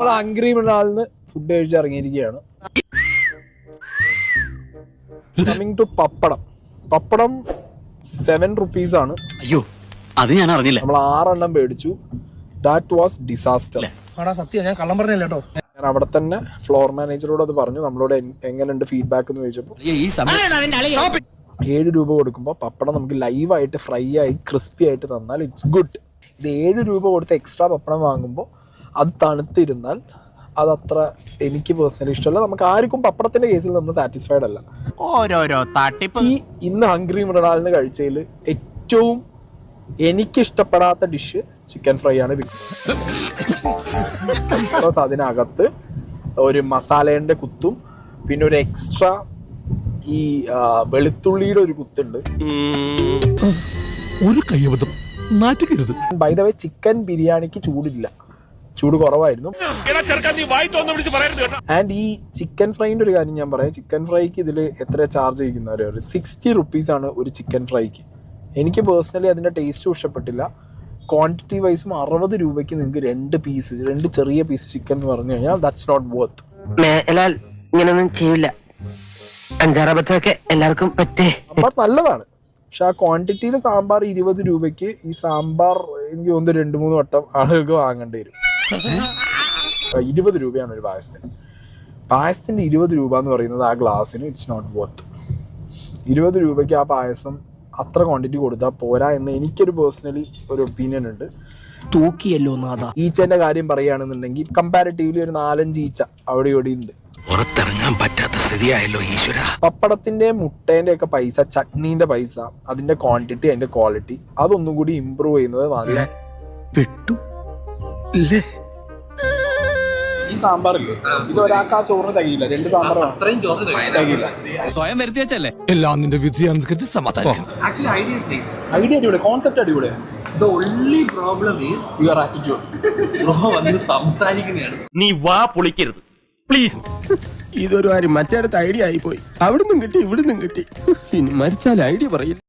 നമ്മൾ അങ്ക്രി മൃണാളിന് ഫുഡ് കഴിച്ച് ഇറങ്ങിയിരിക്കുകയാണ്. Coming to pappadam. Pappadam seven rupees ആണ്. അയ്യോ അത് ഞാൻ അറിഞ്ഞില്ല. നമ്മൾ ആറെണ്ണം മേടിച്ചു. ദാറ്റ് വാസ് ഡിസാസ്റ്റർ സത്യം ഞാൻ കള്ളം പറഞ്ഞില്ല കേട്ടോ? ഞാൻ അവിടെ തന്നെ ഫ്ലോർ മാനേജറോട് അത് പറഞ്ഞു. നമ്മളോട് എങ്ങനെയുണ്ട് ഫീഡ്ബാക്ക് എന്ന് ചോദിച്ചപ്പോൾ ഏഴ് രൂപ കൊടുക്കുമ്പോൾ പപ്പടം നമുക്ക് ലൈവായിട്ട് ഫ്രൈ ആയി ക്രിസ്പി ആയിട്ട് തന്നാൽ ഇറ്റ്സ് ഗുഡ് ഇത് ഏഴ് രൂപ കൊടുത്ത് എക്സ്ട്രാ പപ്പടം വാങ്ങുമ്പോൾ അത് തണുത്തിരുന്നാൽ അതത്ര എനിക്ക് പേഴ്സണലി ഇഷ്ടമല്ല. നമുക്ക് ആർക്കും പപ്പടത്തിന്റെ കേസിൽ നമ്മൾ സാറ്റിസ്ഫൈഡ് അല്ല. ഓരോരോ തട്ടിപ്പ്. ഈ ഇന്ന് ഹംഗ്രി മൃണാളിന് കഴിച്ചതിൽ ഏറ്റവും എനിക്ക് ഇഷ്ടപ്പെടാത്ത ഡിഷ് ചിക്കൻ ഫ്രൈ ആണ് ബിക്കോസ് അതിനകത്ത് ഒരു മസാലേന്റെ കുത്തും പിന്നെ ഒരു എക്സ്ട്രാ ഈ വെളുത്തുള്ളിയുടെ ഒരു കുത്തുണ്ട്. ഒരു കൈവതം നാറ്റുകരുത്. ബൈ ദ വേ ചിക്കൻ ബിരിയാണിക്ക് ചൂടില്ല. ചൂട് കുറവായിരുന്നു. ആൻഡ് ഈ ചിക്കൻ ഫ്രൈന്റെ ഒരു കാര്യം ഞാൻ പറയാം. ചിക്കൻ ഫ്രൈക്ക് ഇതിൽ എത്ര ചാർജ് ചെയ്യുന്നവരെ ഒരു സിക്സ്റ്റി റുപ്പീസ് ആണ് ഒരു ചിക്കൻ ഫ്രൈക്ക് എനിക്ക് പേഴ്സണലി അതിന്റെ ടേസ്റ്റും ഇഷ്ടപ്പെട്ടില്ല. ക്വാണ്ടിറ്റി വൈസും അറുപത് രൂപയ്ക്ക് നിങ്ങൾക്ക് രണ്ട് പീസ് രണ്ട് ചെറിയ പീസ് ചിക്കൻ എന്ന് പറഞ്ഞു കഴിഞ്ഞാൽ ദാറ്റ്സ് നോട്ട് വർത്ത് ഇങ്ങനൊന്നും ചെയ്യില്ല അഞ്ചാറബത്തൊക്കെ എല്ലാവർക്കും പറ്റേ. സാമ്പാർ നല്ലതാണ്. പക്ഷെ ആ ക്വാണ്ടിറ്റിയിൽ സാമ്പാർ ഇരുപത് രൂപയ്ക്ക് ഈ സാമ്പാർ എനിക്ക് തോന്നുന്നു രണ്ട് മൂന്ന് വട്ടം ആളുകൾക്ക് വാങ്ങേണ്ടി വരും. ഇരുപത് രൂപയാണ് ഒരു പായസത്തിന്. പായസത്തിന്റെ ഇരുപത് രൂപ എന്ന് പറയുന്നത് ആ ഗ്ലാസ്സിന് ഇറ്റ്സ് നോട്ട് വർത്ത് ഇരുപത് രൂപയ്ക്ക് ആ പായസം അത്ര ക്വാണ്ടിറ്റി കൊടുത്താൽ പോരാ എന്ന് എനിക്കൊരു പേഴ്സണലി ഒരു ഒപ്പീനിയൻ ഉണ്ട്. തൂക്കിയല്ലോ നാഥ. ഈച്ചന്റെ കാര്യം പറയുകയാണെന്നുണ്ടെങ്കിൽ കമ്പാരിറ്റീവ്ലി ഒരു നാലഞ്ച് ഈച്ച അവിടെ ഇവിടെ ഉണ്ട്. പുറത്തിറങ്ങാൻ പറ്റാത്ത സ്ഥിതിയായല്ലോ ഈശ്വര. പപ്പടത്തിന്റെ മുട്ടേന്റെ ഒക്കെ പൈസ ചട്നീന്റെ പൈസ അതിന്റെ ക്വാണ്ടിറ്റി അതിന്റെ ക്വാളിറ്റി അതൊന്നും കൂടി ഇമ്പ്രൂവ് ചെയ്യുന്നത് നല്ല പെട്ടു ഈ സാമ്പാറില്ലേ? ഇത് ഒരാൾക്ക് ആ ചോറിന് തികയില്ല. രണ്ട് സാമ്പാർ തികയില്ല. സ്വയം വരുത്തി വെച്ചല്ലേ? എല്ലാം നിന്റെ വിധിയാണെന്ന് സമാധാനം. ഐഡിയ അടിപൊളി. കോൺസെപ്റ്റ് അടിപൊളി The only problem is your attitude bro വന്ന് സംസാരിക്കുന്നതാണ്. നീ വാ പൊളിക്കരുത്. പ്ലീസ് ഇതൊരു കാര്യം മറ്റേടത്ത് ഐഡിയ ആയിപ്പോയി. അവിടുന്നും കിട്ടി ഇവിടുന്നും കിട്ടി. ഇനി മരിച്ചാൽ ഐഡിയ പറയില്ല.